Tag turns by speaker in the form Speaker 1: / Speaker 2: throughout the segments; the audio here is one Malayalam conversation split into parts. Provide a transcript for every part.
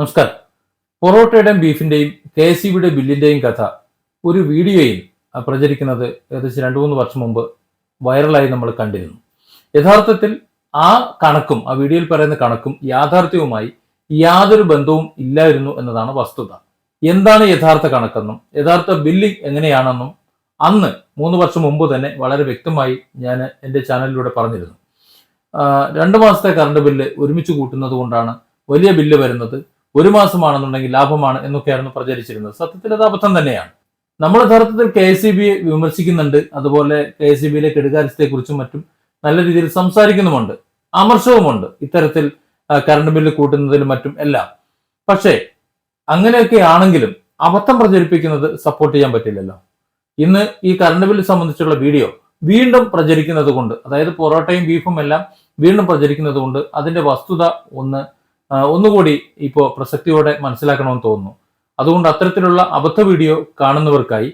Speaker 1: നമസ്കാരം. പൊറോട്ടയുടെയും ബീഫിന്റെയും കെ എസ് ബിയുടെ ബില്ലിന്റെയും കഥ ഒരു വീഡിയോയിൽ പ്രചരിക്കുന്നത് ഏകദേശം രണ്ടു മൂന്ന് വർഷം മുമ്പ് വൈറലായി നമ്മൾ കണ്ടിരുന്നു. യഥാർത്ഥത്തിൽ ആ കണക്കും ആ വീഡിയോയിൽ പറയുന്ന കണക്കും യാഥാർത്ഥ്യവുമായി യാതൊരു ബന്ധവും ഇല്ലായിരുന്നു എന്നതാണ് വസ്തുത. എന്താണ് യഥാർത്ഥ കണക്കെന്നും യഥാർത്ഥ ബില്ലിംഗ് എങ്ങനെയാണെന്നും അന്ന് മൂന്ന് വർഷം മുമ്പ് തന്നെ വളരെ വ്യക്തമായി ഞാൻ എന്റെ ചാനലിലൂടെ പറഞ്ഞിരുന്നു. രണ്ട് മാസത്തെ കറണ്ട് ബില്ല് ഒരുമിച്ച് കൂട്ടുന്നത് കൊണ്ടാണ് വലിയ ബില്ല് വരുന്നത് ഒരു മാസമാണെന്നുണ്ടെങ്കിൽ ലാഭമാണ് എന്നൊക്കെയായിരുന്നു പ്രചരിച്ചിരുന്നത്. സത്യത്തിൽ അത് അബദ്ധം തന്നെയാണ്. നമ്മൾ യഥാർത്ഥത്തിൽ കെ എസ് സി ബിയെ വിമർശിക്കുന്നുണ്ട്. അതുപോലെ കെ എസ് സി ബിയിലെ മറ്റും നല്ല രീതിയിൽ സംസാരിക്കുന്നുമുണ്ട്. അമർഷവുമുണ്ട് ഇത്തരത്തിൽ കറണ്ട് ബില്ല് കൂട്ടുന്നതിലും മറ്റും എല്ലാം. പക്ഷേ അങ്ങനെയൊക്കെ ആണെങ്കിലും അബദ്ധം പ്രചരിപ്പിക്കുന്നത് സപ്പോർട്ട് ചെയ്യാൻ പറ്റില്ലല്ലോ. ഇന്ന് ഈ കറണ്ട് ബില്ല് സംബന്ധിച്ചുള്ള വീഡിയോ വീണ്ടും പ്രചരിക്കുന്നത് കൊണ്ട് അതായത് പൊറോട്ടയും ബീഫും എല്ലാം വീണ്ടും പ്രചരിക്കുന്നത് കൊണ്ട് അതിന്റെ വസ്തുത ഒന്ന് ഒന്നുകൂടി ഇപ്പോൾ പ്രസക്തിയോടെ മനസ്സിലാക്കണമെന്ന് തോന്നുന്നു. അതുകൊണ്ട് അത്തരത്തിലുള്ള അബദ്ധ വീഡിയോ കാണുന്നവർക്കായി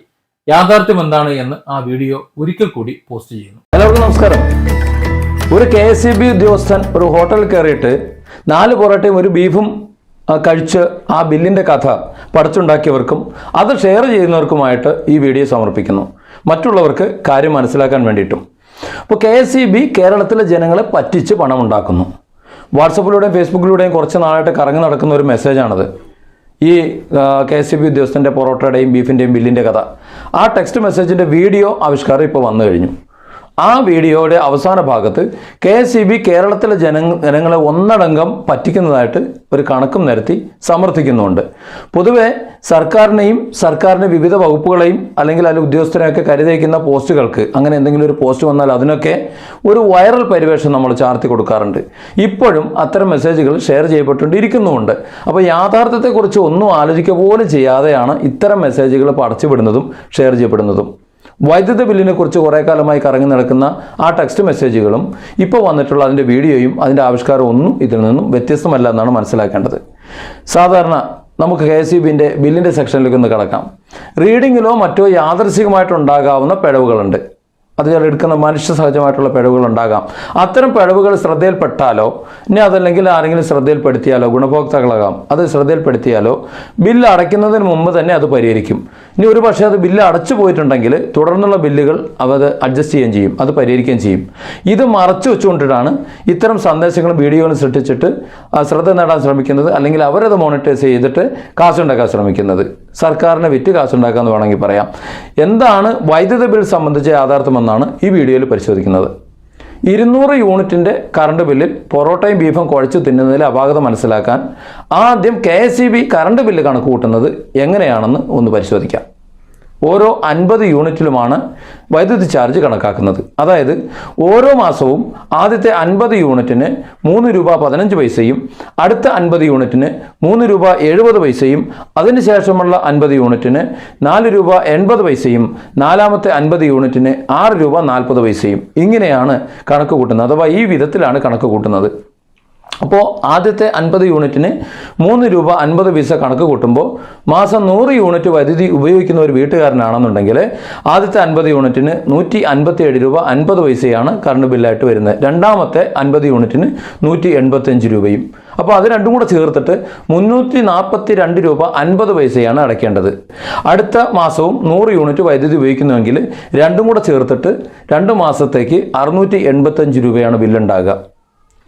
Speaker 1: യാഥാർത്ഥ്യം എന്താണ് എന്ന് ആ വീഡിയോ ഒരിക്കൽ കൂടി പോസ്റ്റ് ചെയ്യുന്നു.
Speaker 2: എല്ലാവർക്കും നമസ്കാരം. ഒരു കെ എസ് ഇ ബി ഉദ്യോഗസ്ഥൻ ഒരു ഹോട്ടൽ കയറിയിട്ട് നാല് പൊറോട്ടയും ഒരു ബീഫും കഴിച്ച് ആ ബില്ലിന്റെ കഥ പഠിച്ചുണ്ടാക്കിയവർക്കും അത് ഷെയർ ചെയ്യുന്നവർക്കുമായിട്ട് ഈ വീഡിയോ സമർപ്പിക്കുന്നു. മറ്റുള്ളവർക്ക് കാര്യം മനസ്സിലാക്കാൻ വേണ്ടിയിട്ടും. അപ്പോൾ കെ എസ് ഇ ബി കേരളത്തിലെ ജനങ്ങളെ പറ്റിച്ച് പണമുണ്ടാക്കുന്നു. വാട്സപ്പിലൂടെയും ഫേസ്ബുക്കിലൂടെയും കുറച്ച് നാളായിട്ട് കറങ്ങി നടക്കുന്ന ഒരു മെസ്സേജാണത്. ഈ കെ എസ് സി ബി ഉദ്യോഗസ്ഥന്റെ പൊറോട്ടയുടെയും ബീഫിന്റെയും ബില്ലിന്റെ കഥ. ആ ടെക്സ്റ്റ് മെസ്സേജിന്റെ വീഡിയോ ആവിഷ്കാരം ഇപ്പോൾ വന്നു കഴിഞ്ഞു. ആ വീഡിയോയുടെ അവസാന ഭാഗത്ത് കെ എസ് സി ബി കേരളത്തിലെ ജന ജനങ്ങളെ ഒന്നടങ്കം പറ്റിക്കുന്നതായിട്ട് ഒരു കണക്കും നിരത്തി സമർത്ഥിക്കുന്നുണ്ട്. പൊതുവെ സർക്കാരിനെയും സർക്കാരിന്റെ വിവിധ വകുപ്പുകളെയും അല്ലെങ്കിൽ അതിൽ ഉദ്യോഗസ്ഥരെയൊക്കെ കരുതയ്ക്കുന്ന പോസ്റ്റുകൾക്ക് അങ്ങനെ എന്തെങ്കിലും ഒരു പോസ്റ്റ് വന്നാൽ അതിനൊക്കെ ഒരു വൈറൽ പരിവേഷം നമ്മൾ ചാർത്തി കൊടുക്കാറുണ്ട്. ഇപ്പോഴും അത്തരം മെസ്സേജുകൾ ഷെയർ ചെയ്യപ്പെട്ടുകൊണ്ടിരിക്കുന്നുമുണ്ട് അപ്പോൾ യാഥാർത്ഥ്യത്തെക്കുറിച്ച് ഒന്നും ആലോചിക്കുക പോലും ചെയ്യാതെയാണ് ഇത്തരം മെസ്സേജുകൾ പടച്ചുവിടുന്നതും ഷെയർ ചെയ്യപ്പെടുന്നതും. വൈദ്യുത ബില്ലിനെ കുറിച്ച് കുറേ കാലമായി കറങ്ങി നടക്കുന്ന ആ ടെക്സ്റ്റ് മെസ്സേജുകളും ഇപ്പോൾ വന്നിട്ടുള്ള അതിന്റെ വീഡിയോയും അതിന്റെ ആവിഷ്കാരവും ഒന്നും ഇതിൽ നിന്നും വ്യത്യസ്തമല്ല എന്നാണ് മനസ്സിലാക്കേണ്ടത്. സാധാരണ നമുക്ക് കെ എസ് ബിന്റെ ബില്ലിന്റെ സെക്ഷനിലേക്ക് ഒന്ന് കിടക്കാം. റീഡിങ്ങിലോ മറ്റോ യാദൃശികമായിട്ടുണ്ടാകാവുന്ന പിഴവുകളുണ്ട്. അത് ചില എടുക്കുന്ന മനുഷ്യ സഹജമായിട്ടുള്ള പിഴവുകൾ ഉണ്ടാകാം അത്തരം പിഴവുകൾ ശ്രദ്ധയിൽപ്പെട്ടാലോ ഇനി അതല്ലെങ്കിൽ ആരെങ്കിലും ശ്രദ്ധയിൽപ്പെടുത്തിയാലോ ഗുണഭോക്താക്കളാകാം അത് ശ്രദ്ധയിൽപ്പെടുത്തിയാലോ ബില്ല് അടയ്ക്കുന്നതിന് മുമ്പ് തന്നെ അത് പരിഹരിക്കും. ഇനി ഒരു പക്ഷേ അത് ബില്ല് അടച്ചു പോയിട്ടുണ്ടെങ്കിൽ തുടർന്നുള്ള ബില്ലുകൾ അവത് അഡ്ജസ്റ്റ് ചെയ്യുകയും ചെയ്യും അത് പരിഹരിക്കുകയും ചെയ്യും. ഇത് മറച്ചു വെച്ചുകൊണ്ടിട്ടാണ് ഇത്തരം സന്ദേശങ്ങളും വീഡിയോകളും സൃഷ്ടിച്ചിട്ട് ശ്രദ്ധ നേടാൻ ശ്രമിക്കുന്നത് അല്ലെങ്കിൽ അവരത് മോണിറ്റൈസ് ചെയ്തിട്ട് കാശുണ്ടാക്കാൻ ശ്രമിക്കുന്നത്. സർക്കാരിനെ വിറ്റ് കാശുണ്ടാക്കാമെന്ന് വേണമെങ്കിൽ പറയാം. എന്താണ് വൈദ്യുത ബിൽ സംബന്ധിച്ച യാഥാർത്ഥ്യമെന്നാണ് ഈ വീഡിയോയിൽ പരിശോധിക്കുന്നത്. ഇരുന്നൂറ് യൂണിറ്റിന്റെ കറണ്ട് ബില്ലിൽ പൊറോട്ടയും ബീഫും കുഴച്ച് തിന്നുന്നതിലെ അപാകത മനസ്സിലാക്കാൻ ആദ്യം K S E B current bill കണക്ക് കൂട്ടുന്നത് എങ്ങനെയാണെന്ന് ഒന്ന് പരിശോധിക്കാം. ഓരോ അൻപത് യൂണിറ്റിലുമാണ് വൈദ്യുതി ചാർജ് കണക്കാക്കുന്നത്. അതായത് ഓരോ മാസവും ആദ്യത്തെ അൻപത് യൂണിറ്റിന് മൂന്ന് രൂപ പതിനഞ്ച് പൈസയും അടുത്ത അൻപത് യൂണിറ്റിന് മൂന്ന് രൂപ എഴുപത് പൈസയും അതിനുശേഷമുള്ള അൻപത് യൂണിറ്റിന് നാല് രൂപ എൺപത് പൈസയും നാലാമത്തെ അൻപത് യൂണിറ്റിന് ആറ് രൂപ നാൽപ്പത് പൈസയും. ഇങ്ങനെയാണ് കണക്ക് കൂട്ടുന്നത് അഥവാ ഈ വിധത്തിലാണ് കണക്ക് കൂട്ടുന്നത്. അപ്പോൾ ആദ്യത്തെ അൻപത് യൂണിറ്റിന് മൂന്ന് രൂപ അൻപത് പൈസ കണക്ക് കൂട്ടുമ്പോൾ മാസം നൂറ് യൂണിറ്റ് വൈദ്യുതി ഉപയോഗിക്കുന്ന ഒരു വീട്ടുകാരനാണെന്നുണ്ടെങ്കിൽ ആദ്യത്തെ അൻപത് യൂണിറ്റിന് നൂറ്റി അൻപത്തി ഏഴ് രൂപ അൻപത് പൈസയാണ് കറണ്ട് ബില്ലായിട്ട് വരുന്നത്. രണ്ടാമത്തെ അൻപത് യൂണിറ്റിന് നൂറ്റി എൺപത്തഞ്ച് രൂപയും. അപ്പോൾ അത് രണ്ടും കൂടെ ചേർത്തിട്ട് മുന്നൂറ്റി നാൽപ്പത്തി രണ്ട് രൂപ അൻപത് പൈസയാണ് അടയ്ക്കേണ്ടത്. അടുത്ത മാസവും നൂറ് യൂണിറ്റ് വൈദ്യുതി ഉപയോഗിക്കുന്നുവെങ്കിൽ രണ്ടും കൂടെ ചേർത്തിട്ട് രണ്ട് മാസത്തേക്ക് അറുന്നൂറ്റി എൺപത്തഞ്ച് രൂപയാണ് ബില്ലുണ്ടാകുക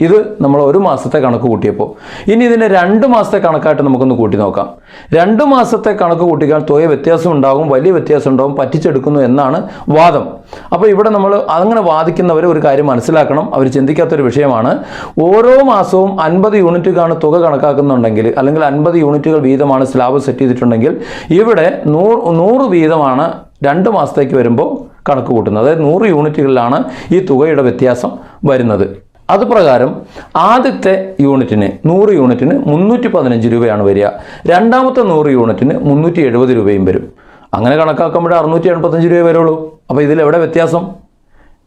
Speaker 2: ഇത് നമ്മൾ ഒരു മാസത്തെ കണക്ക് കൂട്ടിയപ്പോൾ ഇനി ഇതിനെ രണ്ട് മാസത്തെ കണക്കായിട്ട് നമുക്കൊന്ന് കൂട്ടി നോക്കാം. രണ്ട് മാസത്തെ കണക്ക് കൂട്ടിക്കാൻ തുക വ്യത്യാസം ഉണ്ടാകും വലിയ വ്യത്യാസം ഉണ്ടാകും പറ്റിച്ചെടുക്കുന്നു എന്നാണ് വാദം. അപ്പോൾ ഇവിടെ നമ്മൾ അങ്ങനെ വാദിക്കുന്നവർ ഒരു കാര്യം മനസ്സിലാക്കണം. അവർ ചിന്തിക്കാത്തൊരു വിഷയമാണ്. ഓരോ മാസവും അൻപത് യൂണിറ്റുകാണ് തുക കണക്കാക്കുന്നുണ്ടെങ്കിൽ അല്ലെങ്കിൽ അൻപത് യൂണിറ്റുകൾ വീതമാണ് സ്ലാബ് സെറ്റ് ചെയ്തിട്ടുണ്ടെങ്കിൽ ഇവിടെ നൂറ് നൂറ് വീതമാണ് രണ്ട് മാസത്തേക്ക് വരുമ്പോൾ കണക്ക് കൂട്ടുന്നത്. അതായത് നൂറ് യൂണിറ്റുകളിലാണ് ഈ തുകയുടെ വ്യത്യാസം വരുന്നത്. അത് പ്രകാരം ആദ്യത്തെ യൂണിറ്റിന് നൂറ് യൂണിറ്റിന് മുന്നൂറ്റി പതിനഞ്ച് രൂപയാണ് വരിക. രണ്ടാമത്തെ നൂറ് യൂണിറ്റിന് മുന്നൂറ്റി എഴുപത് രൂപയും വരും. അങ്ങനെ കണക്കാക്കുമ്പോൾ അറുന്നൂറ്റി എൺപത്തഞ്ച് രൂപയെ വരുള്ളൂ. അപ്പോൾ ഇതിൽ എവിടെ വ്യത്യാസം?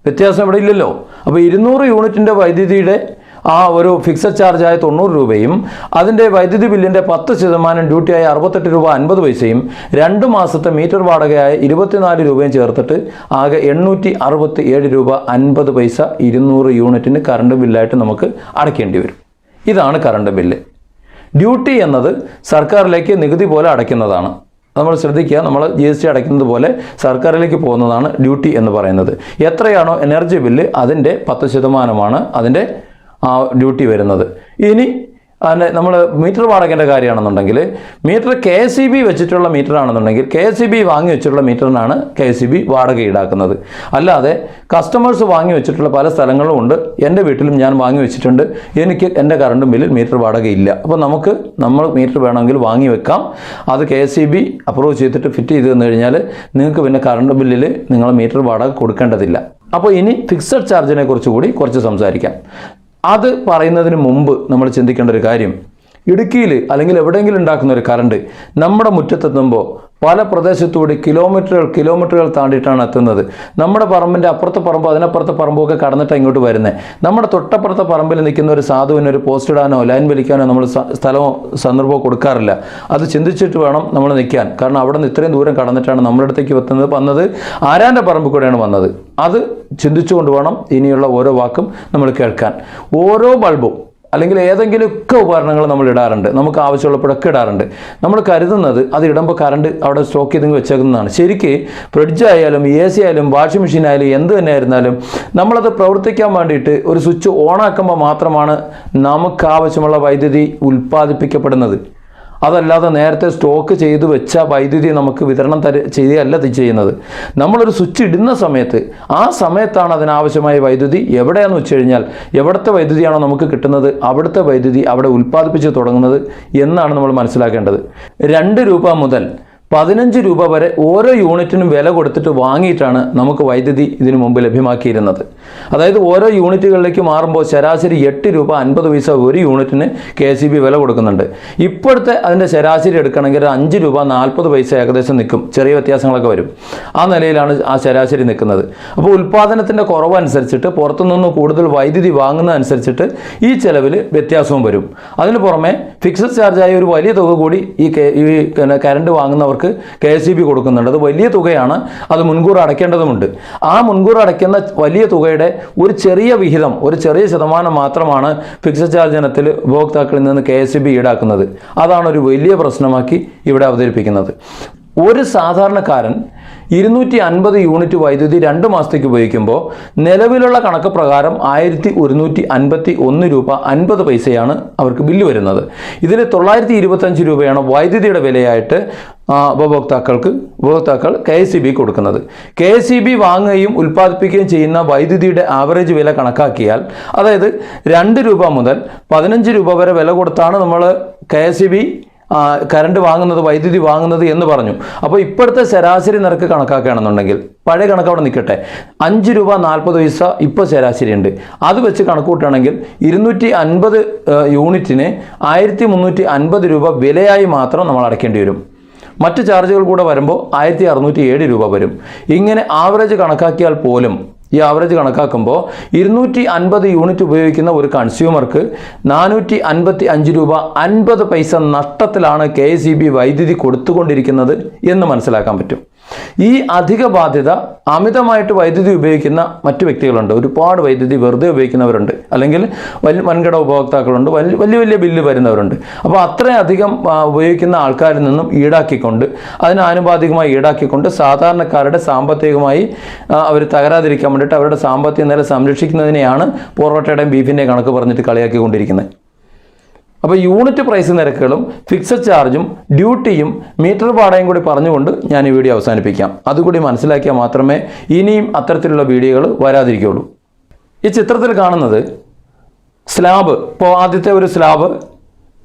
Speaker 2: വ്യത്യാസം ഇവിടെ ഇല്ലല്ലോ? അപ്പോൾ ഇരുന്നൂറ് യൂണിറ്റിന്റെ വൈദ്യുതിയുടെ ആ ഒരു ഫിക്സഡ് ചാർജായ തൊണ്ണൂറ് രൂപയും അതിന്റെ വൈദ്യുതി ബില്ലിന്റെ പത്ത് ശതമാനം ഡ്യൂട്ടിയായ അറുപത്തെട്ട് രൂപ അൻപത് പൈസയും രണ്ട് മാസത്തെ മീറ്റർ വാടകയായ ഇരുപത്തിനാല് രൂപയും ചേർത്തിട്ട് ആകെ എണ്ണൂറ്റി അറുപത്തി ഏഴ് രൂപ അൻപത് പൈസ ഇരുന്നൂറ് യൂണിറ്റിന് കറണ്ട് ബില്ലായിട്ട് നമുക്ക് അടയ്ക്കേണ്ടി വരും. ഇതാണ് കറണ്ട് ബില്ല്. ഡ്യൂട്ടി എന്നത് സർക്കാരിലേക്ക് നികുതി പോലെ അടയ്ക്കുന്നതാണ്. നമ്മൾ ശ്രദ്ധിക്കുക നമ്മൾ ജി എസ് ടി അടയ്ക്കുന്നത് പോലെ സർക്കാരിലേക്ക് പോകുന്നതാണ് ഡ്യൂട്ടി എന്ന് പറയുന്നത്. എത്രയാണോ എനർജി ബില്ല് അതിന്റെ പത്ത് ശതമാനമാണ് അതിന്റെ ആ ഡ്യൂട്ടി വരുന്നത്. ഇനി അതിന്റെ നമ്മൾ മീറ്റർ വാടകേന്റെ കാര്യമാണെന്നുണ്ടെങ്കിൽ മീറ്റർ കെ സി ബി വെച്ചിട്ടുള്ള മീറ്റർ ആണെന്നുണ്ടെങ്കിൽ കെ സി ബി വാങ്ങി വെച്ചിട്ടുള്ള മീറ്ററിനാണ് കെ സി ബി വാടക ഈടാക്കുന്നത്. അല്ലാതെ കസ്റ്റമേഴ്സ് വാങ്ങി വെച്ചിട്ടുള്ള പല സ്ഥലങ്ങളും ഉണ്ട്. എന്റെ വീട്ടിലും ഞാൻ വാങ്ങി വെച്ചിട്ടുണ്ട്. എനിക്ക് എന്റെ കറണ്ട് ബില്ലിൽ മീറ്റർ വാടക ഇല്ല. അപ്പോൾ നമുക്ക് നമ്മൾ മീറ്റർ വേണമെങ്കിൽ വാങ്ങി വെക്കാം. അത് കെ സി ബി അപ്രൂവ് ചെയ്തിട്ട് ഫിറ്റ് ചെയ്ത് തന്നു കഴിഞ്ഞാൽ നിങ്ങൾക്ക് പിന്നെ കറണ്ട് ബില്ലിൽ നിങ്ങൾ മീറ്റർ വാടക കൊടുക്കേണ്ടതില്ല. അപ്പോൾ ഇനി ഫിക്സഡ് ചാർജിനെ കുറിച്ച് കൂടി കുറച്ച് സംസാരിക്കാം. അത് പറയുന്നതിന് മുമ്പ് നമ്മൾ ചിന്തിക്കേണ്ട ഒരു കാര്യം ഇടുക്കിയിൽ അല്ലെങ്കിൽ എവിടെയെങ്കിലും ഉണ്ടാക്കുന്ന ഒരു കറണ്ട് നമ്മുടെ മുറ്റത്തെത്തുമ്പോൾ പല പ്രദേശത്തൂടി കിലോമീറ്ററുകൾ കിലോമീറ്ററുകൾ താണ്ടിയിട്ടാണ് എത്തുന്നത്. നമ്മുടെ പറമ്പിന്റെ അപ്പുറത്തെ പറമ്പ് അതിനപ്പുറത്തെ പറമ്പൊക്കെ കടന്നിട്ട് ഇങ്ങോട്ട് വരുന്നത് നമ്മുടെ തൊട്ടപ്പുറത്തെ പറമ്പിൽ നിൽക്കുന്ന ഒരു സാധുവിന് ഒരു പോസ്റ്റ് ഇടാനോ ലൈൻ വലിക്കാനോ നമ്മൾ സ്ഥലമോ സന്ദർഭമോ കൊടുക്കാറില്ല. അത് ചിന്തിച്ചിട്ട് വേണം നമ്മൾ നിൽക്കാൻ. കാരണം അവിടെ നിന്ന് ഇത്രയും ദൂരം കടന്നിട്ടാണ് നമ്മുടെ അടുത്തേക്ക് എത്തുന്നത് വന്നത് ആരാന്റെ പറമ്പിൽ കൂടെയാണ് വന്നത്? അത് ചിന്തിച്ചുകൊണ്ട് വേണം ഇനിയുള്ള ഓരോ വാക്കും നമ്മൾ കേൾക്കാൻ. ഓരോ ബൾബും അല്ലെങ്കിൽ ഏതെങ്കിലുമൊക്കെ ഉപകരണങ്ങൾ നമ്മൾ ഇടാറുണ്ട് നമുക്ക് ആവശ്യമുള്ളപ്പോഴൊക്കെ ഇടാറുണ്ട്. നമ്മൾ കരുതുന്നത് അത് ഇടുമ്പോൾ കറണ്ട് അവിടെ സ്റ്റോക്ക് ചെയ്ത് വെച്ചേക്കുന്നതാണ്. ശരിക്ക് ഫ്രിഡ്ജ് ആയാലും എ സി ആയാലും വാഷിംഗ് മെഷീൻ ആയാലും എന്ത് തന്നെ ആയിരുന്നാലും നമ്മളത് പ്രവർത്തിക്കാൻ വേണ്ടിയിട്ട് ഒരു സ്വിച്ച് ഓണാക്കുമ്പോൾ മാത്രമാണ് നമുക്ക് ആവശ്യമുള്ള വൈദ്യുതി ഉൽപ്പാദിപ്പിക്കപ്പെടുന്നത്. അതല്ലാതെ നേരത്തെ സ്റ്റോക്ക് ചെയ്ത് വെച്ച വൈദ്യുതി നമുക്ക് വിതരണം തര ചെയ്യുകയല്ല ചെയ്യുന്നത്. നമ്മളൊരു സ്വിച്ച് ഇടുന്ന സമയത്ത് ആ സമയത്താണ് അതിനാവശ്യമായ വൈദ്യുതി എവിടെയാണെന്ന് വെച്ച് കഴിഞ്ഞാൽ എവിടുത്തെ വൈദ്യുതിയാണോ നമുക്ക് കിട്ടുന്നത് അവിടുത്തെ വൈദ്യുതി അവിടെ ഉൽപ്പാദിപ്പിച്ച് തുടങ്ങുന്നത് എന്നാണ് നമ്മൾ മനസ്സിലാക്കേണ്ടത്. രണ്ട് രൂപ മുതൽ പതിനഞ്ച് രൂപ വരെ ഓരോ യൂണിറ്റിനും വില കൊടുത്തിട്ട് വാങ്ങിയിട്ടാണ് നമുക്ക് വൈദ്യുതി ഇതിനു മുമ്പ് ലഭ്യമാക്കിയിരുന്നത്. അതായത് ഓരോ യൂണിറ്റുകളിലേക്ക് മാറുമ്പോൾ ശരാശരി എട്ട് രൂപ അൻപത് പൈസ ഒരു യൂണിറ്റിന് കെ സി ബി വില കൊടുക്കുന്നുണ്ട്. ഇപ്പോഴത്തെ അതിന്റെ ശരാശരി എടുക്കണമെങ്കിൽ അഞ്ച് രൂപ നാൽപ്പത് പൈസ ഏകദേശം നിൽക്കും. ചെറിയ വ്യത്യാസങ്ങളൊക്കെ വരും. ആ നിലയിലാണ് ആ ശരാശരി നിൽക്കുന്നത്. അപ്പോൾ ഉൽപ്പാദനത്തിന്റെ കുറവ് അനുസരിച്ചിട്ട് പുറത്തുനിന്ന് കൂടുതൽ വൈദ്യുതി വാങ്ങുന്നതനുസരിച്ചിട്ട് ഈ ചെലവിൽ വ്യത്യാസവും വരും. അതിന് പുറമെ ഫിക്സഡ് ചാർജായ ഒരു വലിയ തുക കൂടി ഈ കെ- ഈ പിന്നെ കറണ്ട് വാങ്ങുന്നവർക്ക് കെ എസ് ബി കൊടുക്കുന്നുണ്ട്. അത് വലിയ തുകയാണ്. അത് മുൻകൂർ അടയ്ക്കേണ്ടതുമുണ്ട്. ആ മുൻകൂർ അടയ്ക്കുന്ന വലിയ തുകയുടെ ഒരു ചെറിയ വിഹിതം ഒരു ചെറിയ ശതമാനം മാത്രമാണ് ഫിക്സഡ് ചാർജ് ഇനത്തിൽ ഉപഭോക്താക്കളിൽ നിന്ന് കെ എസ് ബി ഈടാക്കുന്നത്. അതാണ് ഒരു വലിയ പ്രശ്നമാക്കി ഇവിടെ അവതരിപ്പിക്കുന്നത്. ഒരു സാധാരണക്കാരൻ ഇരുന്നൂറ്റി അൻപത് യൂണിറ്റ് വൈദ്യുതി രണ്ട് മാസത്തേക്ക് ഉപയോഗിക്കുമ്പോൾ നിലവിലുള്ള കണക്ക് പ്രകാരം ആയിരത്തി ഒരുന്നൂറ്റി അൻപത്തി ഒന്ന് രൂപ അൻപത് പൈസയാണ് അവർക്ക് ബില്ല് വരുന്നത്. ഇതിൽ തൊള്ളായിരത്തി ഇരുപത്തഞ്ച് രൂപയാണ് വൈദ്യുതിയുടെ വിലയായിട്ട് ഉപഭോക്താക്കൾക്ക് ഉപഭോക്താക്കൾ കെ എസ് സി ബി കൊടുക്കുന്നത്. കെ എസ് സി ബി വാങ്ങുകയും ഉൽപ്പാദിപ്പിക്കുകയും ചെയ്യുന്ന വൈദ്യുതിയുടെ ആവറേജ് വില കണക്കാക്കിയാൽ അതായത് രണ്ട് രൂപ മുതൽ പതിനഞ്ച് രൂപ വരെ വില കൊടുത്താണ് നമ്മൾ K S C B current വാങ്ങുന്നത് വൈദ്യുതി വാങ്ങുന്നത് എന്ന് പറഞ്ഞു. അപ്പോൾ ഇപ്പോഴത്തെ ശരാശരി നിരക്ക് കണക്കാക്കുകയാണെന്നുണ്ടെങ്കിൽ പഴയ കണക്ക് അവിടെ നിൽക്കട്ടെ. അഞ്ച് രൂപ നാൽപ്പത് പൈസ ഇപ്പോൾ ശരാശരി ഉണ്ട്. അത് വെച്ച് കണക്ക് കൂട്ടുകയാണെങ്കിൽ ഇരുന്നൂറ്റി അൻപത് യൂണിറ്റിന് ആയിരത്തി മുന്നൂറ്റി അൻപത് രൂപ വിലയായി മാത്രം നമ്മൾ അടയ്ക്കേണ്ടി വരും. മറ്റ് ചാർജുകൾ കൂടെ വരുമ്പോൾ ആയിരത്തി അറുന്നൂറ്റി ഏഴ് രൂപ വരും. ഇങ്ങനെ ആവറേജ് കണക്കാക്കിയാൽ പോലും ഈ ആവറേജ് കണക്കാക്കുമ്പോൾ ഇരുന്നൂറ്റി അൻപത് യൂണിറ്റ് ഉപയോഗിക്കുന്ന ഒരു കൺസ്യൂമർക്ക് നാനൂറ്റി അൻപത്തി അഞ്ച് രൂപ അൻപത് പൈസ നഷ്ടത്തിലാണ് കെ വൈദ്യുതി കൊടുത്തുകൊണ്ടിരിക്കുന്നത് എന്ന് മനസ്സിലാക്കാൻ പറ്റും. ഈ അധിക ബാധ്യത അമിതമായിട്ട് വൈദ്യുതി ഉപയോഗിക്കുന്ന മറ്റു വ്യക്തികളുണ്ട്. ഒരുപാട് വൈദ്യുതി വെറുതെ ഉപയോഗിക്കുന്നവരുണ്ട്. അല്ലെങ്കിൽ വലിയ വൻകിട ഉപഭോക്താക്കളുണ്ട്. വലിയ വലിയ വലിയ ബില്ല് വരുന്നവരുണ്ട്. അപ്പോൾ അത്രയധികം ഉപയോഗിക്കുന്ന ആൾക്കാരിൽ നിന്നും ഈടാക്കിക്കൊണ്ട് അതിന് ആനുപാതികമായി ഈടാക്കിക്കൊണ്ട് സാധാരണക്കാരുടെ സാമ്പത്തികമായി അവർ തകരാതിരിക്കാൻ വേണ്ടിയിട്ട് അവരുടെ സാമ്പത്തിക നില സംരക്ഷിക്കുന്നതിനെയാണ് പൊറോട്ടയുടെയും ബീഫിന്റെയും കണക്ക് പറഞ്ഞിട്ട് കളിയാക്കിക്കൊണ്ടിരിക്കുന്നത്. അപ്പോൾ യൂണിറ്റ് പ്രൈസ് നിരക്കുകളും ഫിക്സഡ് ചാർജും ഡ്യൂട്ടിയും മീറ്റർ വാടകയും കൂടി പറഞ്ഞുകൊണ്ട് ഞാൻ ഈ വീഡിയോ അവസാനിപ്പിക്കാം. അതുകൂടി മനസ്സിലാക്കിയാൽ മാത്രമേ ഇനിയും അത്തരത്തിലുള്ള വീഡിയോകൾ വരാതിരിക്കുകയുള്ളൂ. ഈ ചിത്രത്തിൽ കാണുന്നത് സ്ലാബ് ഇപ്പോൾ ആദ്യത്തെ ഒരു സ്ലാബ്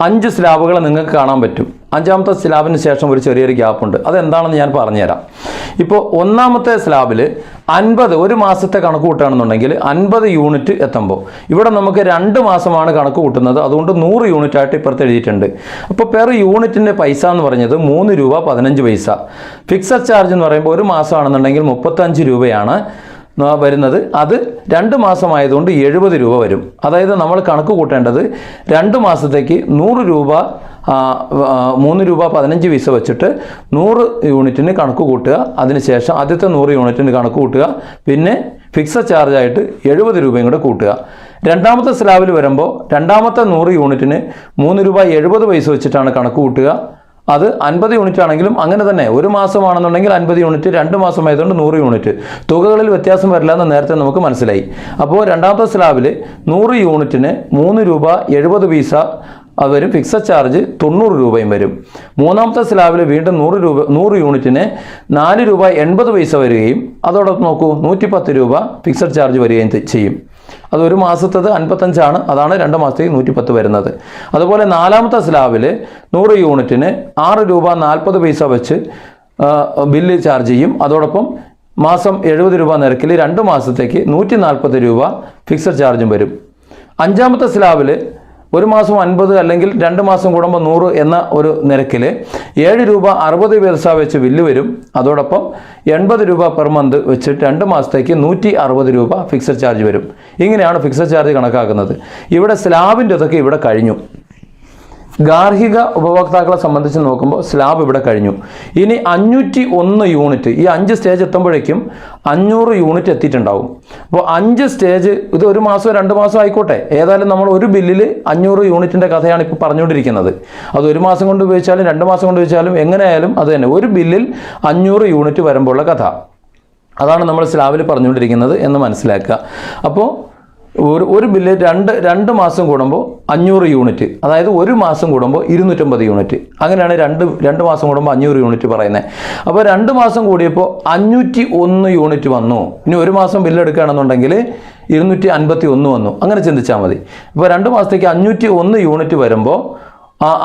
Speaker 2: അഞ്ച് സ്ലാബുകൾ നിങ്ങൾക്ക് കാണാൻ പറ്റും. അഞ്ചാമത്തെ സ്ലാബിന് ശേഷം ഒരു ചെറിയൊരു ഗ്യാപ്പുണ്ട് അതെന്താണെന്ന് ഞാൻ പറഞ്ഞുതരാം. ഇപ്പോൾ ഒന്നാമത്തെ സ്ലാബിൽ അൻപത് ഒരു മാസത്തെ കണക്ക് കൂട്ടുകയാണെന്നുണ്ടെങ്കിൽ അൻപത് യൂണിറ്റ് എത്തുമ്പോൾ. ഇവിടെ നമുക്ക് രണ്ട് മാസമാണ് കണക്ക് കൂട്ടുന്നത്. അതുകൊണ്ട് നൂറ് യൂണിറ്റ് ആയിട്ട് ഇപ്പുറത്ത് എഴുതിയിട്ടുണ്ട്. അപ്പോൾ പെർ യൂണിറ്റിന്റെ പൈസ എന്ന് പറഞ്ഞത് മൂന്ന് രൂപ പതിനഞ്ച് പൈസ. ഫിക്സഡ് ചാർജ് എന്ന് പറയുമ്പോൾ ഒരു മാസമാണെന്നുണ്ടെങ്കിൽ മുപ്പത്തഞ്ച് രൂപയാണ്. വരുന്നത്. അത് രണ്ട് മാസമായതുകൊണ്ട് എഴുപത് രൂപ വരും. അതായത് നമ്മൾ കണക്ക് കൂട്ടേണ്ടത് രണ്ട് മാസത്തേക്ക് നൂറ് രൂപ മൂന്ന് രൂപ പതിനഞ്ച് പൈസ വെച്ചിട്ട് നൂറ് യൂണിറ്റിന് കണക്ക് കൂട്ടുക. അതിനുശേഷം ആദ്യത്തെ നൂറ് യൂണിറ്റിന് കണക്ക് കൂട്ടുക. പിന്നെ ഫിക്സഡ് ചാർജായിട്ട് എഴുപത് രൂപയും കൂടെ കൂട്ടുക. രണ്ടാമത്തെ സ്ലാബിൽ വരുമ്പോൾ രണ്ടാമത്തെ നൂറ് യൂണിറ്റിന് മൂന്ന് രൂപ എഴുപത് പൈസ വെച്ചിട്ടാണ് കണക്ക് കൂട്ടുക. അത് അൻപത് യൂണിറ്റ് ആണെങ്കിലും അങ്ങനെ തന്നെ. ഒരു മാസമാണെന്നുണ്ടെങ്കിൽ അൻപത് യൂണിറ്റ് രണ്ട് മാസമായതുകൊണ്ട് നൂറ് യൂണിറ്റ്. തുകകളിൽ വ്യത്യാസം വരില്ല എന്ന് നേരത്തെ നമുക്ക് മനസ്സിലായി. അപ്പോൾ രണ്ടാമത്തെ സ്ലാബിൽ നൂറ് യൂണിറ്റിന് മൂന്ന് രൂപ എഴുപത് പൈസ അത് വരും ഫിക്സഡ് ചാർജ് തൊണ്ണൂറ് രൂപയും വരും. മൂന്നാമത്തെ സ്ലാബിൽ വീണ്ടും നൂറ് രൂപ നൂറ് യൂണിറ്റിന് നാല് രൂപ എൺപത് പൈസ വരികയും അതോടൊപ്പം നോക്കൂ നൂറ്റി പത്ത് രൂപ ഫിക്സഡ് ചാർജ് വരികയും ചെയ്യും. അത് ഒരു മാസത്തത് അൻപത്തഞ്ചാണ്. അതാണ് രണ്ട് മാസത്തേക്ക് നൂറ്റി പത്ത് വരുന്നത്. അതുപോലെ നാലാമത്തെ സ്ലാബിൽ നൂറ് യൂണിറ്റിന് ആറ് രൂപ നാൽപ്പത് പൈസ വെച്ച് ബില്ല് ചാർജ് ചെയ്യും. അതോടൊപ്പം മാസം എഴുപത് രൂപ നിരക്കിൽ രണ്ട് മാസത്തേക്ക് നൂറ്റി നാൽപ്പത് രൂപ ഫിക്സഡ് ചാർജും വരും. അഞ്ചാമത്തെ സ്ലാബിൽ ഒരു മാസം അൻപത് അല്ലെങ്കിൽ രണ്ട് മാസം കൂടുമ്പോൾ നൂറ് എന്ന ഒരു നിരക്കിൽ ഏഴ് രൂപ അറുപത് പൈസ വെച്ച് ബില്ല് വരും. അതോടൊപ്പം എൺപത് രൂപ പെർ മന്ത് വെച്ച് രണ്ട് മാസത്തേക്ക് നൂറ്റി അറുപത് രൂപ ഫിക്സഡ് ചാർജ് വരും. ഇങ്ങനെയാണ് ഫിക്സഡ് ചാർജ് കണക്കാക്കുന്നത്. ഇവിടെ സ്ലാബിന്റെ ഇതൊക്കെ ഇവിടെ കഴിഞ്ഞു. ഗാർഹിക ഉപഭോക്താക്കളെ സംബന്ധിച്ച് നോക്കുമ്പോൾ സ്ലാബ് ഇവിടെ കഴിഞ്ഞു. ഇനി അഞ്ഞൂറ്റി ഒന്ന് യൂണിറ്റ് ഈ അഞ്ച് സ്റ്റേജ് എത്തുമ്പോഴേക്കും അഞ്ഞൂറ് യൂണിറ്റ് എത്തിയിട്ടുണ്ടാവും. അപ്പോൾ അഞ്ച് സ്റ്റേജ് ഇത് ഒരു മാസം രണ്ട് മാസം ആയിക്കോട്ടെ. ഏതായാലും നമ്മൾ ഒരു ബില്ലിൽ അഞ്ഞൂറ് യൂണിറ്റിന്റെ കഥയാണ് ഇപ്പോൾ പറഞ്ഞുകൊണ്ടിരിക്കുന്നത്. അത് ഒരു മാസം കൊണ്ട് ഉപയോഗിച്ചാലും രണ്ട് മാസം കൊണ്ട് ഉപയോഗിച്ചാലും എങ്ങനെയായാലും അത് തന്നെ ഒരു ബില്ലിൽ അഞ്ഞൂറ് യൂണിറ്റ് വരുമ്പോഴുള്ള കഥ. അതാണ് നമ്മൾ സ്ലാബിൽ പറഞ്ഞുകൊണ്ടിരിക്കുന്നത് എന്ന് മനസ്സിലാക്കുക. അപ്പോൾ ഒരു ഒരു ബില്ല് രണ്ട് രണ്ട് മാസം കൂടുമ്പോൾ അഞ്ഞൂറ് യൂണിറ്റ്. അതായത് ഒരു മാസം കൂടുമ്പോൾ ഇരുന്നൂറ്റമ്പത് യൂണിറ്റ്. അങ്ങനെയാണ് രണ്ട് രണ്ട് മാസം കൂടുമ്പോൾ അഞ്ഞൂറ് യൂണിറ്റ് പറയുന്നത്. അപ്പോൾ രണ്ട് മാസം കൂടിയപ്പോൾ അഞ്ഞൂറ്റി ഒന്ന് യൂണിറ്റ് വന്നു. ഇനി ഒരു മാസം ബില്ല് എടുക്കുകയാണെന്നുണ്ടെങ്കിൽ ഇരുന്നൂറ്റി അൻപത്തി ഒന്ന് വന്നു. അങ്ങനെ ചിന്തിച്ചാൽ മതി. ഇപ്പോൾ രണ്ട് മാസത്തേക്ക് അഞ്ഞൂറ്റി ഒന്ന് യൂണിറ്റ് വരുമ്പോൾ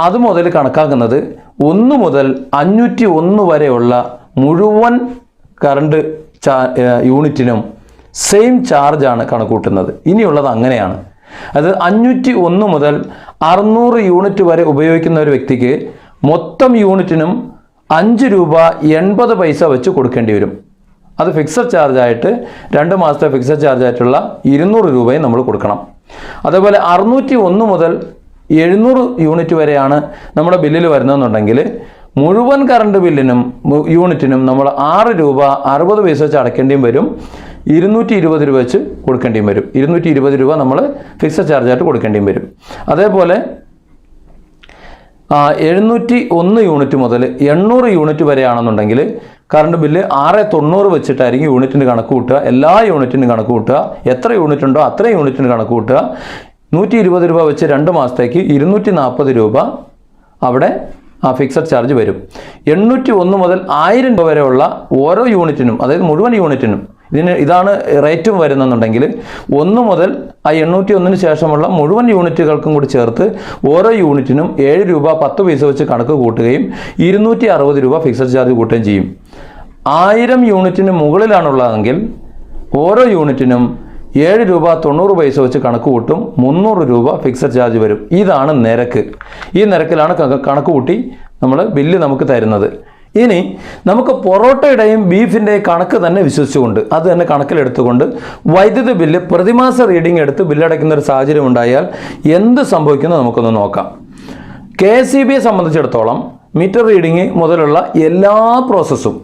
Speaker 2: അത് മുതൽ കണക്കാക്കുന്നത് ഒന്ന് മുതൽ അഞ്ഞൂറ്റി ഒന്ന് വരെയുള്ള മുഴുവൻ കറണ്ട് യൂണിറ്റിനും സെയിം ചാർജാണ് കണക്കൂട്ടുന്നത്. ഇനിയുള്ളത് അങ്ങനെയാണ്. അത് അഞ്ഞൂറ്റി ഒന്ന് മുതൽ അറുന്നൂറ് യൂണിറ്റ് വരെ ഉപയോഗിക്കുന്ന ഒരു വ്യക്തിക്ക് മൊത്തം യൂണിറ്റിനും അഞ്ച് രൂപ എൺപത് പൈസ വെച്ച് കൊടുക്കേണ്ടി വരും. അത് ഫിക്സഡ് ചാർജായിട്ട് രണ്ട് മാസത്തെ ഫിക്സഡ് ചാർജായിട്ടുള്ള ഇരുന്നൂറ് രൂപയും നമ്മൾ കൊടുക്കണം. അതേപോലെ അറുന്നൂറ്റി ഒന്ന് മുതൽ എഴുന്നൂറ് യൂണിറ്റ് വരെയാണ് നമ്മുടെ ബില്ലിൽ വരുന്നതെന്നുണ്ടെങ്കിൽ മുഴുവൻ കറണ്ട് ബില്ലിനും യൂണിറ്റിനും നമ്മൾ ആറ് രൂപ അറുപത് പൈസ വെച്ച് അടയ്ക്കേണ്ടിയും വരും. ഇരുന്നൂറ്റി ഇരുപത് രൂപ വെച്ച് കൊടുക്കേണ്ടിയും വരും. ഇരുന്നൂറ്റി ഇരുപത് രൂപ നമ്മൾ ഫിക്സഡ് ചാർജായിട്ട് കൊടുക്കേണ്ടിയും വരും. അതേപോലെ എഴുന്നൂറ്റി ഒന്ന് യൂണിറ്റ് മുതൽ എണ്ണൂറ് യൂണിറ്റ് വരെയാണെന്നുണ്ടെങ്കിൽ കറണ്ട് ബില്ല് ആറ് തൊണ്ണൂറ് വെച്ചിട്ടായിരിക്കും യൂണിറ്റിന് കണക്ക് കൂട്ടുക. എല്ലാ യൂണിറ്റിനും കണക്ക് കൂട്ടുക. എത്ര യൂണിറ്റ് ഉണ്ടോ അത്ര യൂണിറ്റിന് കണക്ക് കൂട്ടുക. നൂറ്റി ഇരുപത് രൂപ വെച്ച് രണ്ട് മാസത്തേക്ക് ഇരുന്നൂറ്റി നാൽപ്പത് രൂപ അവിടെ ആ ഫിക്സഡ് ചാർജ് വരും. എണ്ണൂറ്റി ഒന്ന് മുതൽ ആയിരം രൂപ വരെയുള്ള ഓരോ യൂണിറ്റിനും അതായത് മുഴുവൻ യൂണിറ്റിനും ഇതിന് ഇതാണ് റേറ്റും വരുന്നെന്നുണ്ടെങ്കിൽ ഒന്ന് മുതൽ ആ എണ്ണൂറ്റി ഒന്നിന് ശേഷമുള്ള മുഴുവൻ യൂണിറ്റുകൾക്കും കൂടി ചേർത്ത് ഓരോ യൂണിറ്റിനും ഏഴ് രൂപ പത്ത് പൈസ വെച്ച് കണക്ക് കൂട്ടുകയും ഇരുന്നൂറ്റി അറുപത് രൂപ ഫിക്സഡ് ചാർജ് കൂട്ടുകയും ചെയ്യും. ആയിരം യൂണിറ്റിന് മുകളിലാണുള്ളതെങ്കിൽ ഓരോ യൂണിറ്റിനും ഏഴ് രൂപ തൊണ്ണൂറ് പൈസ വെച്ച് കണക്ക് കൂട്ടും മുന്നൂറ് രൂപ ഫിക്സഡ് ചാർജ് വരും. ഇതാണ് നിരക്ക്. ഈ നിരക്കിലാണ് കണക്ക് കൂട്ടി നമ്മൾ ബില്ല് നമുക്ക് തരുന്നത്. ഇനി നമുക്ക് പൊറോട്ടയുടെയും ബീഫിന്റെയും കണക്ക് തന്നെ വിശ്വസിച്ചുകൊണ്ട് അത് തന്നെ കണക്കിലെടുത്തുകൊണ്ട് വൈദ്യുതി ബില്ല് പ്രതിമാസ റീഡിംഗ് എടുത്ത് ബില്ലടയ്ക്കുന്ന ഒരു സാഹചര്യം ഉണ്ടായാൽ എന്ത് സംഭവിക്കുന്നു നമുക്കൊന്ന് നോക്കാം. കെ എസ് ബിയെ സംബന്ധിച്ചിടത്തോളം മീറ്റർ റീഡിങ് മുതലുള്ള എല്ലാ പ്രോസസ്സും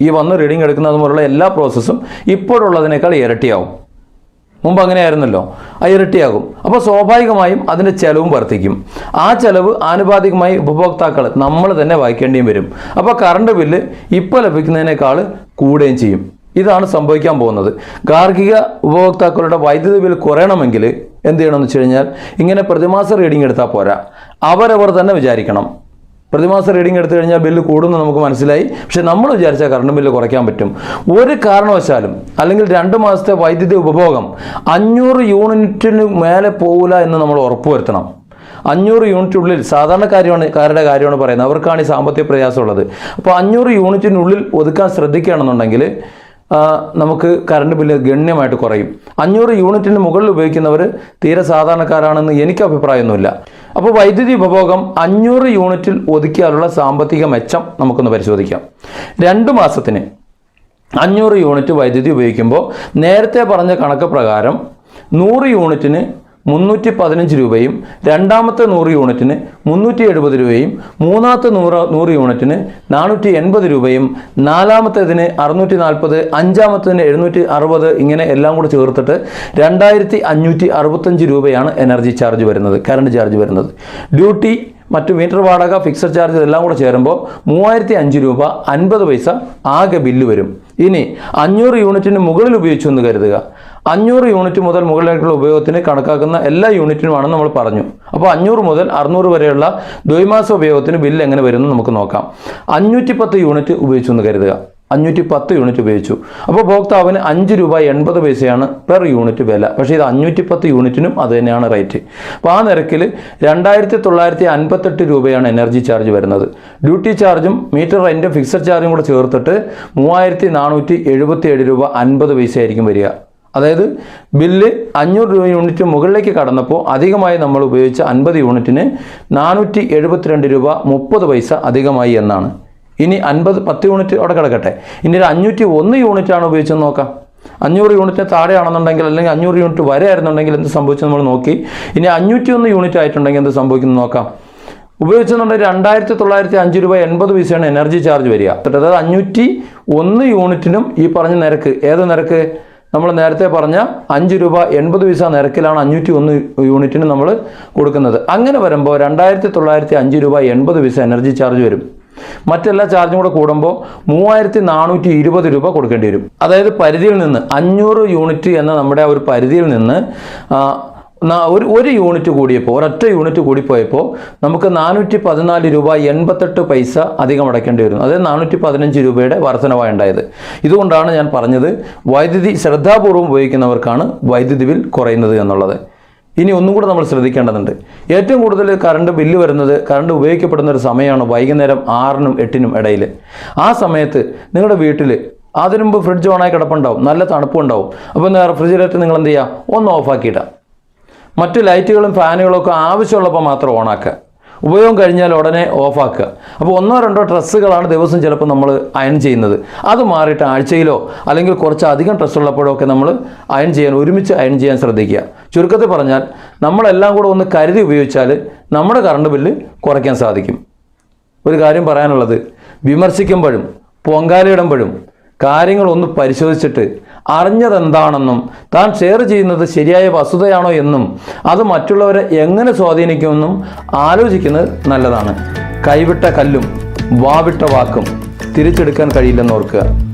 Speaker 2: ഈ വന്ന് റീഡിംഗ് എടുക്കുന്നത് മുതലുള്ള എല്ലാ പ്രോസസ്സും ഇപ്പോഴുള്ളതിനേക്കാൾ ഇരട്ടിയാവും. മുമ്പ് അങ്ങനെയായിരുന്നല്ലോ. ആ ഇരട്ടിയാകും. അപ്പോൾ സ്വാഭാവികമായും അതിന്റെ ചെലവും വർദ്ധിക്കും. ആ ചെലവ് ആനുപാതികമായി ഉപഭോക്താക്കൾ നമ്മൾ തന്നെ വായിക്കേണ്ടിയും വരും. അപ്പോൾ കറണ്ട് ബില്ല് ഇപ്പോൾ ലഭിക്കുന്നതിനേക്കാൾ കൂടുകയും ചെയ്യും. ഇതാണ് സംഭവിക്കാൻ പോകുന്നത്. ഗാർഹിക ഉപഭോക്താക്കളുടെ വൈദ്യുതി ബിൽ കുറയണമെങ്കിൽ എന്ത് ചെയ്യണമെന്ന് വെച്ച് കഴിഞ്ഞാൽ ഇങ്ങനെ പ്രതിമാസ റീഡിംഗ് എടുത്താൽ പോരാ. അവരവർ തന്നെ വിചാരിക്കണം. പ്രതിമാസ റീഡിംഗ് എടുത്തു കഴിഞ്ഞാൽ ബില്ല് കൂടുമെന്ന് നമുക്ക് മനസ്സിലായി. പക്ഷെ നമ്മൾ വിചാരിച്ചാൽ കറണ്ട് ബില്ല് കുറയ്ക്കാൻ പറ്റും. ഒരു കാരണവശാലും അല്ലെങ്കിൽ രണ്ട് മാസത്തെ വൈദ്യുതി ഉപഭോഗം അഞ്ഞൂറ് യൂണിറ്റിന് മേലെ പോകില്ല എന്ന് നമ്മൾ ഉറപ്പുവരുത്തണം അഞ്ഞൂറ് യൂണിറ്റിനുള്ളിൽ സാധാരണക്കാരാണ് കാരുടെ കാര്യമാണ് പറയുന്നത്. അവർക്കാണ് ഈ സാമ്പത്തിക പ്രയാസമുള്ളത്. അപ്പോൾ അഞ്ഞൂറ് യൂണിറ്റിനുള്ളിൽ ഒതുക്കാൻ ശ്രദ്ധിക്കുകയാണെന്നുണ്ടെങ്കിൽ നമുക്ക് കറണ്ട് ബില്ല് ഗണ്യമായിട്ട് കുറയും. അഞ്ഞൂറ് യൂണിറ്റിന് മുകളിൽ ഉപയോഗിക്കുന്നവർ തീരെ സാധാരണക്കാരാണെന്ന് എനിക്ക് അഭിപ്രായമൊന്നുമില്ല. അപ്പോൾ വൈദ്യുതി ഉപഭോഗം അഞ്ഞൂറ് യൂണിറ്റിൽ ഒതുക്കിയാലുള്ള സാമ്പത്തിക മെച്ചം നമുക്കൊന്ന് പരിശോധിക്കാം. രണ്ട് മാസത്തിന് അഞ്ഞൂറ് യൂണിറ്റ് വൈദ്യുതി ഉപയോഗിക്കുമ്പോൾ നേരത്തെ പറഞ്ഞ കണക്ക് പ്രകാരം നൂറ് യൂണിറ്റിന് മുന്നൂറ്റി പതിനഞ്ച് രൂപയും രണ്ടാമത്തെ നൂറ് യൂണിറ്റിന് മുന്നൂറ്റി എഴുപത് രൂപയും മൂന്നാമത്തെ നൂറ് നൂറ് യൂണിറ്റിന് നാനൂറ്റി എൺപത് രൂപയും നാലാമത്തേതിന് അറുന്നൂറ്റി നാൽപ്പത് അഞ്ചാമത്തേതിന് എഴുന്നൂറ്റി അറുപത് ഇങ്ങനെ എല്ലാം കൂടെ ചേർത്തിട്ട് രണ്ടായിരത്തി അഞ്ഞൂറ്റി അറുപത്തഞ്ച് രൂപയാണ് എനർജി ചാർജ് വരുന്നത് കറണ്ട് ചാർജ് വരുന്നത്. ഡ്യൂട്ടി മറ്റു മീറ്റർ വാടക ഫിക്സഡ് ചാർജ് ഇതെല്ലാം കൂടെ ചേരുമ്പോൾ മൂവായിരത്തി അഞ്ച് രൂപ അൻപത് പൈസ ആകെ ബില്ല് വരും. ഇനി അഞ്ഞൂറ് യൂണിറ്റിന് മുകളിൽ ഉപയോഗിച്ചു എന്ന് കരുതുക. അഞ്ഞൂറ് യൂണിറ്റ് മുതൽ മുകളിലേക്കുള്ള ഉപയോഗത്തിന് കണക്കാക്കുന്ന എല്ലാ യൂണിറ്റിനുമാണ് നമ്മൾ പറഞ്ഞു. അപ്പോൾ അഞ്ഞൂറ് മുതൽ അറുന്നൂറ് വരെയുള്ള ദ്വൈമാസ ഉപയോഗത്തിന് ബില്ല് എങ്ങനെ വരുമെന്ന് നമുക്ക് നോക്കാം. അഞ്ഞൂറ്റി പത്ത് യൂണിറ്റ് ഉപയോഗിച്ചു എന്ന് കരുതുക. അഞ്ഞൂറ്റി പത്ത് യൂണിറ്റ് ഉപയോഗിച്ചു. അപ്പോൾ ഉപഭോക്താവിന് അഞ്ച് രൂപ എൺപത് പൈസയാണ് പെർ യൂണിറ്റ് വില. പക്ഷേ ഇത് അഞ്ഞൂറ്റി പത്ത് യൂണിറ്റിനും അത് തന്നെയാണ് റേറ്റ്. അപ്പോൾ ആ നിരക്കിൽ രണ്ടായിരത്തി തൊള്ളായിരത്തി അൻപത്തെട്ട് രൂപയാണ് എനർജി ചാർജ് വരുന്നത്. ഡ്യൂട്ടി ചാർജും മീറ്റർ റെന്റും ഫിക്സഡ് ചാർജും കൂടെ ചേർത്തിട്ട് മൂവായിരത്തി നാനൂറ്റി എഴുപത്തി ഏഴ് രൂപ അൻപത് പൈസ ആയിരിക്കും വരിക. അതായത് ബില്ല് അഞ്ഞൂറ് രൂപ യൂണിറ്റ് മുകളിലേക്ക് കടന്നപ്പോൾ അധികമായി നമ്മൾ ഉപയോഗിച്ച അൻപത് യൂണിറ്റിന് നാനൂറ്റി എഴുപത്തിരണ്ട് രൂപ മുപ്പത് പൈസ അധികമായി എന്നാണ്. ഇനി അൻപത് പത്ത് യൂണിറ്റ് അവിടെ കിടക്കട്ടെ. ഇനി ഒരു അഞ്ഞൂറ്റി ഒന്ന് യൂണിറ്റ് ആണ് ഉപയോഗിച്ചെന്ന് നോക്കാം. അഞ്ഞൂറ് യൂണിറ്റ് താഴെയാണെന്നുണ്ടെങ്കിൽ അല്ലെങ്കിൽ അഞ്ഞൂറ് യൂണിറ്റ് വരെ ആയിരുന്നുണ്ടെങ്കിൽ എന്ത് സംഭവിച്ചു നമ്മൾ നോക്കി. ഇനി അഞ്ഞൂറ്റി ഒന്ന് യൂണിറ്റ് ആയിട്ടുണ്ടെങ്കിൽ എന്ത് സംഭവിക്കുന്നു നോക്കാം. ഉപയോഗിച്ചെന്നുണ്ടെങ്കിൽ രണ്ടായിരത്തി തൊള്ളായിരത്തി അഞ്ച് രൂപ എൺപത് പൈസയാണ് എനർജി ചാർജ് വരിക. അതായത് അഞ്ഞൂറ്റി ഒന്ന് യൂണിറ്റിനും ഈ പറഞ്ഞ നിരക്ക് ഏത് നിരക്ക്? നമ്മൾ നേരത്തെ പറഞ്ഞ അഞ്ച് രൂപ എൺപത് പൈസ നിരക്കിലാണ് അഞ്ഞൂറ്റി ഒന്ന് യൂണിറ്റിന് നമ്മൾ കൊടുക്കുന്നത്. അങ്ങനെ വരുമ്പോൾ രണ്ടായിരത്തി തൊള്ളായിരത്തി അഞ്ച് രൂപ എൺപത് പൈസ എനർജി ചാർജ് വരും. മറ്റെല്ലാ ചാർജും കൂടെ കൂടുമ്പോൾ മൂവായിരത്തി നാനൂറ്റി ഇരുപത് രൂപ കൊടുക്കേണ്ടി വരും. അതായത് പരിധിയിൽ നിന്ന് അഞ്ഞൂറ് യൂണിറ്റ് എന്ന നമ്മുടെ ഒരു പരിധിയിൽ നിന്ന് ഒരു ഒരു യൂണിറ്റ് കൂടിയപ്പോൾ ഒരൊറ്റ യൂണിറ്റ് കൂടിപ്പോയപ്പോൾ നമുക്ക് നാനൂറ്റി പതിനാല് രൂപ എൺപത്തെട്ട് പൈസ അധികം അടയ്ക്കേണ്ടി വരുന്നു. അതായത് നാനൂറ്റി പതിനഞ്ച് രൂപയുടെ വർധനവാണ് ഉണ്ടായത്. ഇതുകൊണ്ടാണ് ഞാൻ പറഞ്ഞത് വൈദ്യുതി ശ്രദ്ധാപൂർവം ഉപയോഗിക്കുന്നവർക്കാണ് വൈദ്യുതി ബിൽ കുറയുന്നത് എന്നുള്ളത്. ഇനി ഒന്നും കൂടെ നമ്മൾ ശ്രദ്ധിക്കേണ്ടതുണ്ട്. ഏറ്റവും കൂടുതൽ കറണ്ട് ബില്ല് വരുന്നത് കറണ്ട് ഉപയോഗിക്കപ്പെടുന്ന ഒരു സമയമാണ് വൈകുന്നേരം ആറിനും എട്ടിനും ഇടയിൽ ആ സമയത്ത് നിങ്ങളുടെ വീട്ടിൽ അതിനു മുമ്പ് ഫ്രിഡ്ജ് ഓണായി കിടപ്പുണ്ടാവും. നല്ല തണുപ്പുണ്ടാവും. അപ്പോൾ റെഫ്രിജറേറ്റർ നിങ്ങൾ എന്ത് ചെയ്യുക? ഒന്ന് ഓഫാക്കിയിടാം മറ്റു ലൈറ്റുകളും ഫാനുകളും ഒക്കെ ആവശ്യമുള്ളപ്പോൾ മാത്രം ഓണാക്കുക. ഉപയോഗം കഴിഞ്ഞാൽ ഉടനെ ഓഫാക്കുക. അപ്പോൾ ഒന്നോ രണ്ടോ ഡ്രസ്സുകളാണ് ദിവസം ചിലപ്പോൾ നമ്മൾ അയൺ ചെയ്യുന്നത്. അത് മാറിയിട്ട് ആഴ്ചയിലോ അല്ലെങ്കിൽ കുറച്ചധികം ഡ്രസ്സ് ഉള്ളപ്പോഴോ ഒക്കെ നമ്മൾ അയൺ ചെയ്യാൻ ഒരുമിച്ച് അയൺ ചെയ്യാൻ ശ്രദ്ധിക്കുക. ചുരുക്കത്തിൽ പറഞ്ഞാൽ നമ്മളെല്ലാം കൂടെ ഒന്ന് കരുതി ഉപയോഗിച്ചാൽ നമ്മുടെ കറണ്ട് ബില്ല് കുറയ്ക്കാൻ സാധിക്കും. ഒരു കാര്യം പറയാനുള്ളത് വിമർശിക്കുമ്പോഴും പൊങ്കാലയിടുമ്പോഴും കാര്യങ്ങളൊന്ന് പരിശോധിച്ചിട്ട് അറിഞ്ഞതെന്താണെന്നും താൻ ഷെയർ ചെയ്യുന്നത് ശരിയായ വസ്തുതയാണോ എന്നും അത് മറ്റുള്ളവരെ എങ്ങനെ സ്വാധീനിക്കുമെന്നും ആലോചിക്കുന്നത് നല്ലതാണ്. കൈവിട്ട കല്ലും വാവിട്ട വാക്കും തിരിച്ചെടുക്കാൻ കഴിയില്ലെന്ന് ഓർക്കുക.